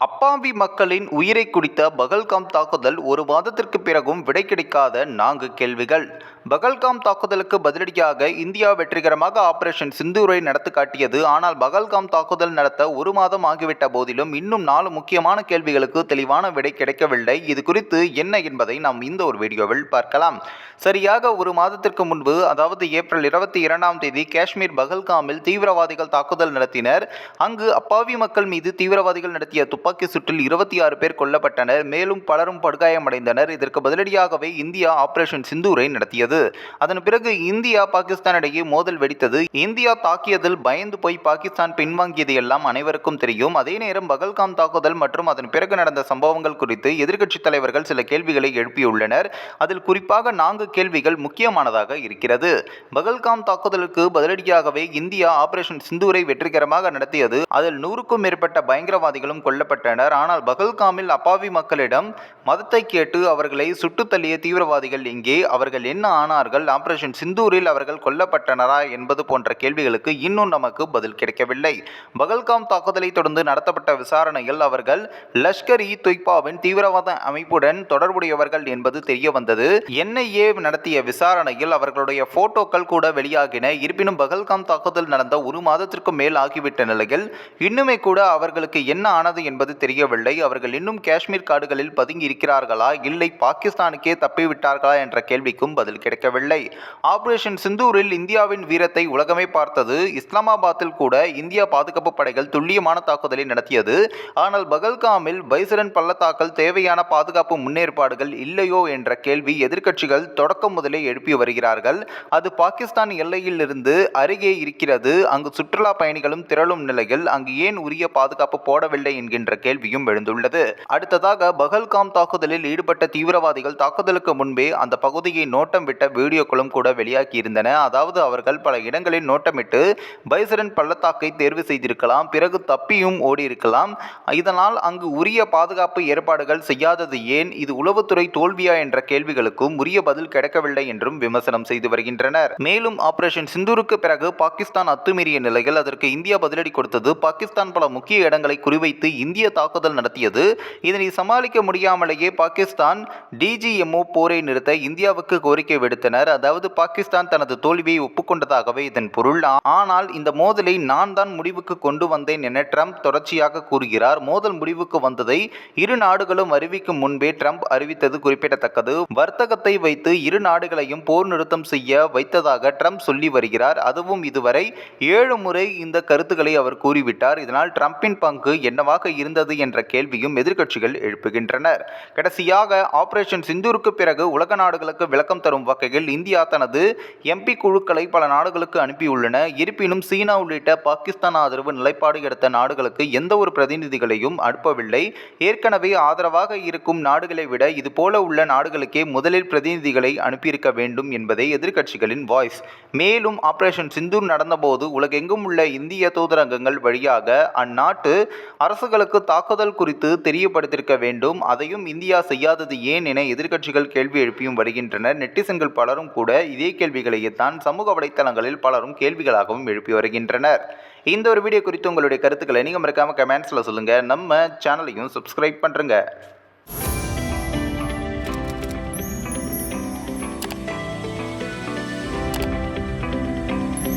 அப்பாவி மக்களின் உயிரை குடித்த பகல்காம் தாக்குதல் ஒரு மாதத்திற்கு பிறகும் விடை கிடைக்காத நான்கு கேள்விகள். பகல்காம் தாக்குதலுக்கு பதிலடியாக இந்தியா வெற்றிகரமாக ஆபரேஷன் சிந்தூரை நடத்தி காட்டியது. ஆனால் பகல்காம் தாக்குதல் நடத்த ஒரு மாதம் ஆகிவிட்ட போதிலும் இன்னும் நாலு முக்கியமான கேள்விகளுக்கு தெளிவான விடை கிடைக்கவில்லை. இது குறித்து என்ன என்பதை நாம் இந்த ஒரு வீடியோவில் பார்க்கலாம். சரியாக ஒரு மாதத்திற்கு முன்பு அதாவது ஏப்ரல் இருபத்தி இரண்டாம் தேதி காஷ்மீர் பகல்காமில் தீவிரவாதிகள் தாக்குதல் நடத்தினர். அங்கு அப்பாவி மக்கள் மீது தீவிரவாதிகள் நடத்திய துப்பாக்கி சூட்டில் இருபத்தி ஆறு பேர் கொல்லப்பட்டனர். மேலும் பலரும் படுகாயமடைந்தனர். இதற்கு பதிலடியாகவே இந்தியா ஆபரேஷன் சிந்தூரை நடத்தியது. அதன் பிறகு இந்தியா பாகிஸ்தான் இடையே மோதல் வெடித்தது. இந்தியா தாக்கியதில் பயந்து போய் பாகிஸ்தான் பின்வாங்கியது எல்லாம் அனைவருக்கும் தெரியும். அதே நேரம் பகல்காம் தாக்குதல் மற்றும் அதன் பிறகு நடந்த சம்பவங்கள் குறித்து எதிர்க்கட்சித் தலைவர்கள் சில கேள்விகளை எழுப்பியுள்ளனர். அதில் குறிப்பாக நான்கு கேள்விகள் முக்கியமானதாக இருக்கிறது. பகல்காம் தாக்குதலுக்கு பதிலடியாகவே இந்தியா ஆபரேஷன் சிந்தூரை வெற்றிகரமாக நடத்தியது. அதில் நூறுக்கும் மேற்பட்ட பயங்கரவாதிகளும் கொல்லப்பட்டனர். ஆனால் பகல்காமில் அப்பாவி மக்களிடம் மதத்தை கேட்டு அவர்களை சுட்டுத் தள்ளிய தீவிரவாதிகள் எங்கே அவர்கள் என்ன ஆனார்கள் ஆபரேஷன் சிந்தூரில் அவர்கள் கொல்லப்பட்டனரா என்பது போன்ற கேள்விகளுக்கு இன்னும் நமக்கு பதில் கிடைக்கவில்லை. பகல்காம் தாக்குதலை தொடர்ந்து நடத்தப்பட்ட விசாரணையில் அவர்கள் லஷ்கர் இ தொய்பாவின் தீவிரவாத அமைப்புடன் தொடர்புடையவர்கள் என்பது தெரிய வந்தது என்ஐஏ நடத்திய விசாரணையில் அவர்களுடைய போட்டோக்கள் கூட வெளியாகின. இருப்பினும் பகல்காம் தாக்குதல் நடந்த ஒரு மாதத்திற்கும் மேல் ஆகிவிட்ட நிலையில் இன்னுமே கூட அவர்களுக்கு என்ன ஆனது என்பது தெரியவில்லை. அவர்கள் இன்னும் காஷ்மீர் காடுகளில் பதுங்கி இருக்கிறார்களா? இல்லை பாகிஸ்தானுக்கே தப்பிவிட்டார்களா என்ற கேள்விக்கும் பதில் கிடைக்கவில்லை. ஆபரேஷன் சிந்தூரில் இந்தியாவின் வீரத்தை உலகமே பார்த்தது. இஸ்லாமாபாத்தில் கூட இந்தியா பாதுகாப்பு படைகள் துல்லியமான தாக்குதலை நடத்தியது. ஆனால் பகல்காமில் பைசரன் பள்ளத்தாக்கள் தேவையான பாதுகாப்பு முன்னேற்பாடுகள் இல்லையோ என்ற கேள்வி எதிர்க்கட்சிகள் தொடக்கம் முதலே எழுப்பி வருகிறார்கள். அது பாகிஸ்தான் எல்லையில் இருந்து அருகே இருக்கிறது. அங்கு சுற்றுலா பயணிகளும் திரளும் நிலையில் அங்கு ஏன் உரிய பாதுகாப்பு போடவில்லை என்கின்ற கேள்வியும் எழுந்துள்ளது. அடுத்ததாக பகல்காம் தாக்குதலில் ஈடுபட்ட தீவிரவாதிகள் தாக்குதலுக்கு முன்பே அந்த பகுதியை நோட்டம் விட்டு வீடியோக்களும் கூட வெளியாகி இருந்தன அதாவது அவர்கள் பல இடங்களில் நோட்டமிட்டு பைசரன் பள்ளத்தாக்கை தேர்வு செய்திருக்கலாம் பிறகு தப்பியும் ஓடியிருக்கலாம். இதனால் அங்கு உரிய பாதுகாப்பு ஏற்பாடுகள் செய்யாதது ஏன்? இது உளவுத்துறை தோல்வியா என்ற கேள்விகளுக்கும் உரிய பதில் கிடைக்கவில்லை என்றும் விமர்சனம் செய்து வருகின்றனர். மேலும் ஆபரேஷன் சிந்தூருக்கு பிறகு பாகிஸ்தான் அத்துமீறிய நிலையில் அதற்கு இந்தியா பதிலடி கொடுத்தது. பாகிஸ்தான் பல முக்கிய இடங்களை குறிவைத்து இந்திய தாக்குதல் நடத்தியது. இதனை சமாளிக்க முடியாமலேயே பாகிஸ்தான் டிஜிஎம்ஓ போரை நிறுத்த இந்தியாவுக்கு கோரிக்கை விடுத்தனர் அதாவது பாகிஸ்தான் தனது தோல்வியை ஒப்புக்கொண்டதாகவே இதன் பொருள். ஆனால் இந்த மோதலை நான் தான் முடிவுக்கு கொண்டு வந்தேன் என ட்ரம்ப் தொடர்ச்சியாக கூறுகிறார். மோதல் முடிவுக்கு வந்ததை இரு நாடுகளும் அறிவிக்கும் முன்பே ட்ரம்ப் அறிவித்தது குறிப்பிடத்தக்கது. வர்த்தகத்தை வைத்து இரு நாடுகளையும் போர் நிறுத்தம் செய்ய வைத்ததாக ட்ரம்ப் சொல்லி வருகிறார். அதுவும் இதுவரை ஏழு முறை இந்த கருத்துக்களை அவர் கூறிவிட்டார். இதனால் ட்ரம்பின் பங்கு என்னவாக இருந்தது என்ற கேள்வியும் எதிர்க்கட்சிகள் எழுப்புகின்றனர். கடைசியாக ஆபரேஷன் சிந்தூருக்கு பிறகு உலக நாடுகளுக்கு விளக்கம் தரும் வகையில் இந்தியா தனது எம்பி குழுக்களை பல நாடுகளுக்கு அனுப்பியுள்ளன. இருப்பினும் சீனா உள்ளிட்ட பாகிஸ்தான் ஆதரவு நிலைப்பாடு எடுத்த நாடுகளுக்கு எந்த ஒரு பிரதிநிதிகளையும் அனுப்பவில்லை. ஏற்கனவே ஆதரவாக இருக்கும் நாடுகளை விட இது போல உள்ள நாடுகளுக்கே முதலில் பிரதிநிதிகளை அனுப்பியிருக்க வேண்டும் என்பதே எதிர்க்கட்சிகளின் வாய்ஸ். மேலும் ஆபரேஷன் சிந்தூர் நடந்தபோது உலகெங்கும் உள்ள இந்திய தூதரகங்கள் வழியாக அந்நாட்டு அரசுகளுக்கு தாக்குதல் குறித்து தெரியப்படுத்தியிருக்க வேண்டும். அதையும் இந்தியா செய்யாதது ஏன் என எதிர்க்கட்சிகள் கேள்வி எழுப்பியும் வருகின்றனர் நெட்டிசன்கள் பலரும் கூட இதே கேள்விகளைத்தான் சமூக வலைத்தளங்களில் பலரும் கேள்விகளாகவும் எழுப்பி வருகின்றனர். இந்த ஒரு வீடியோ குறித்து உங்களுடைய கருத்துக்களை நீங்கள் மறக்காமல் கமெண்ட்ஸில் சொல்லுங்கள் நம்ம சேனலையும் சப்ஸ்கிரைப் பண்ணுறங்க